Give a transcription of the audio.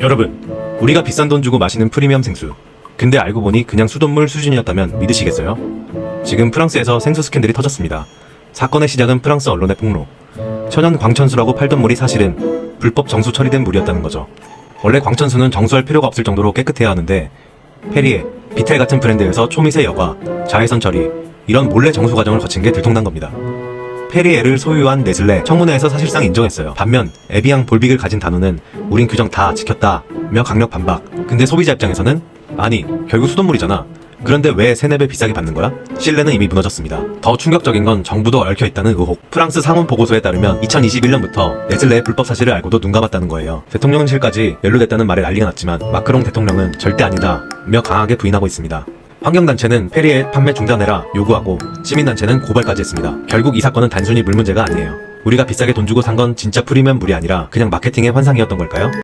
여러분, 우리가 비싼 돈 주고 마시는 프리미엄 생수. 근데 알고 보니 그냥 수돗물 수준이었다면 믿으시겠어요? 지금 프랑스에서 생수 스캔들이 터졌습니다. 사건의 시작은 프랑스 언론의 폭로. 천연 광천수라고 팔던 물이 사실은 불법 정수 처리된 물이었다는 거죠. 원래 광천수는 정수할 필요가 없을 정도로 깨끗해야 하는데 페리에, 비텔 같은 브랜드에서 초미세 여과, 자외선 처리 이런 몰래 정수 과정을 거친 게 들통난 겁니다. 페리에를 소유한 네슬레 청문회에서 사실상 인정했어요. 반면 에비앙 볼빅을 가진 단호는 우린 규정 다 지켰다며 강력 반박. 근데 소비자 입장에서는 아니 결국 수돗물이잖아. 그런데 왜 세네 배 비싸게 받는 거야? 신뢰는 이미 무너졌습니다. 더 충격적인 건 정부도 얽혀 있다는 의혹. 프랑스 상원 보고서에 따르면 2021년부터 네슬레의 불법 사실을 알고도 눈 감았다는 거예요. 대통령실까지 연루됐다는 말에 난리가 났지만 마크롱 대통령은 절대 아니다 며 강하게 부인하고 있습니다. 환경단체는 페리에 판매 중단해라 요구하고 시민단체는 고발까지 했습니다. 결국 이 사건은 단순히 물 문제가 아니에요. 우리가 비싸게 돈 주고 산 건 진짜 프리미엄 물이 아니라 그냥 마케팅의 환상이었던 걸까요?